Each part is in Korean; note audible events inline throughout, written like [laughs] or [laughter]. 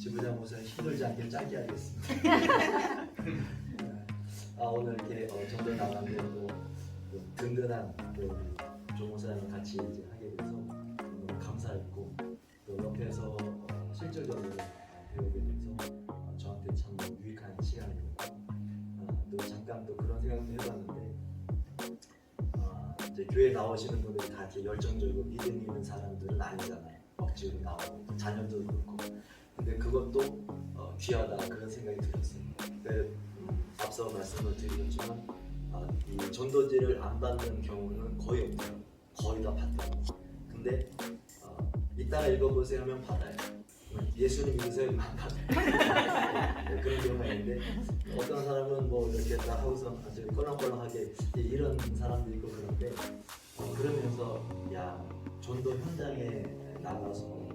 지부장 우선 힘들지 않게 짧게 하겠습니다. [laughs] 아 오늘 이렇게 어, 전도 나가면도 그 든든한 또 우리 조목사님 같이 이제 하게 돼서 너무 감사했고 또 옆에서 어, 실질적으로 배우게 돼서 어, 저한테 참 유익한 시간이었고 어, 또 잠깐 또 그런 생각도 해봤는데 어, 이제 교회 나오시는 분들이 다 이렇게 열정적이고 믿음 있는 사람들은 아니잖아요. 억지로 나오고 자녀도 그렇고 근데 그것도 어, 귀하다 그런 생각이 들었어요. 네, 음, 앞서 말씀을 드렸지만 아, 이 전도지를 안 받는 경우는 거의 없어요. 거의 다 받더라고요. 근데 어, 이따가 읽어보세요 하면 받아요. 예수님 안 받아요. 네, 그런 경우가 있는데 어떤 사람은 뭐 이렇게 딱 하고서 아주 껄렁껄렁하게 이런 사람도 있고 그런데 어, 그러면서 야 전도 현장에 나가서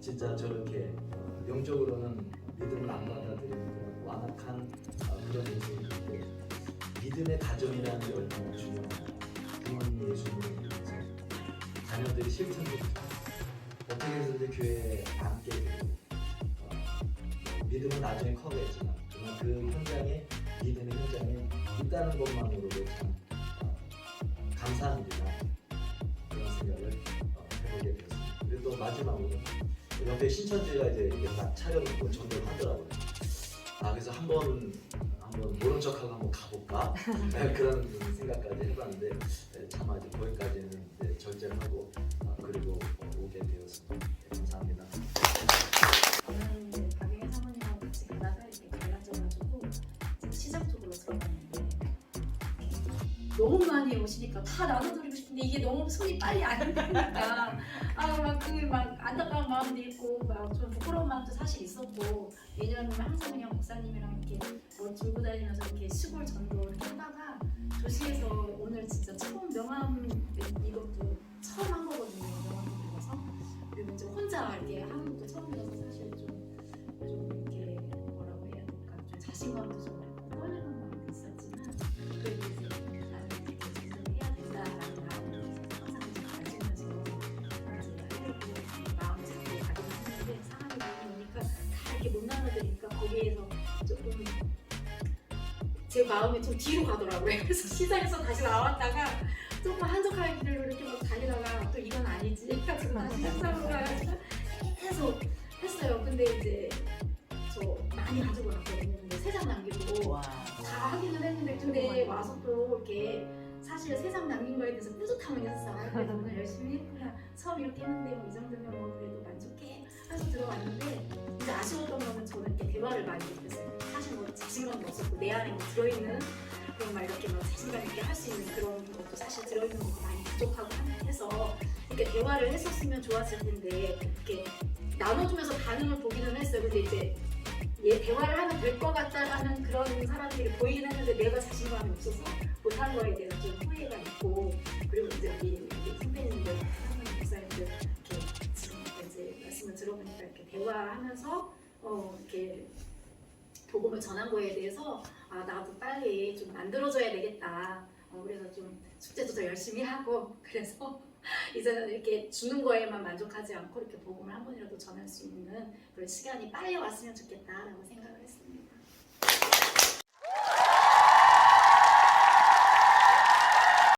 진짜 저렇게 어, 영적으로는 믿음을 안 받아들이는 그런 완악한 어, 그런 모습인데 믿음의 가정이라는 게 얼마나 중요한가 부모님 예수님을 믿으면서 자녀들이 실천도 어떻게 해서든 교회에 앉게 되고 어, 믿음은 나중에 커겠지만 정말 그 현장에 믿음의 현장에 있다는 것만으로도 참 어, 감사합니다. 그런 생각을 어, 해보게 되었습니다. 그리고 또 마지막으로 옆에 신천지가 이제 이렇게 딱 차려놓고 전도를 하더라고요. 아 그래서 한번 한번 모른 척하고 한번 가볼까 [laughs] 네, 그런 생각까지 해봤는데 네, 차마 이제 거기까지는 이제 절제를 하고 아, 그리고 어, 오게 되었습니다. 네, 감사합니다. 저는 이제 박영애 사모님하고 같이 가다가 이렇게 갈라져가지고 지금 시장 쪽으로 들어갔는데 너무 많이 오시니까 다 나눠드리고 싶은데 이게 너무 손이 빨리 안 가니까. 아막그막 안타까운 마음도 있고 막 좀 부끄러운 마음도 사실 있었고 왜냐하면 항상 그냥 목사님이랑 이렇게 뭐 들고 다니면서 이렇게 시골 전도 이렇게 하다가 도시에서 오늘 진짜 처음 명함 이것도 처음 한 거거든요. 명함 들어서. 그리고 이제 혼자 이렇게 하는 것도 처음이라서 사실 좀, 좀 이렇게 뭐라고 해야 될까? 좀 자신감도 좀 제 마음이 좀 뒤로 가더라고요. 그래서 시장에서 다시 나왔다가 조금 한적한 길로 이렇게 막 달리다가 또 이건 아니지. 다시 식사로 가야지. 계속 했어요. 근데 이제 저 많이 가지고 왔거든요. 근데 세장 남기고 와. 다 하기는 했는데 근데 와서 또 이렇게 사실 세상 남긴 거에 대해서 뿌듯함은 있었어요. 그래도 오늘 열심히 했구나. 처음 이렇게 했는데 뭐 이 정도면 뭐 그래도 만족해. 해서 들어왔는데 이제 아쉬웠던 거는 저는 이렇게 대화를 많이 못했어요. 사실 뭐 자신감도 없었고 내 안에 뭐 들어있는 그런 막 이렇게 막 자신감 있게 할 수 있는 그런 것도 사실 들어있는 것도 많이 부족하고 해서 이렇게 대화를 했었으면 좋았을 텐데 이렇게 나눠주면서 반응을 보기는 했어요. 근데 이제 얘 대화를 하면 될 것 같다라는 그런 사람들이 보이긴 했는데 내가 자신감이 없어서 못한 거에 대해서 좀 후회가 있고 그리고 이제 우리 선배님들, 선배님 목사님들 이렇게 지금 이제 말씀을 들어보니까 이렇게 대화하면서 어 이렇게 복음을 전한 거에 대해서 아 나도 빨리 좀 만들어줘야 되겠다. 어, 그래서 좀 숙제도 더 열심히 하고 [laughs] 그래서 이제는 이렇게 주는 거에만 만족하지 않고 이렇게 복음을 한 번이라도 전할 수 있는 그런 시간이 빨리 왔으면 좋겠다라고 생각을 했습니다.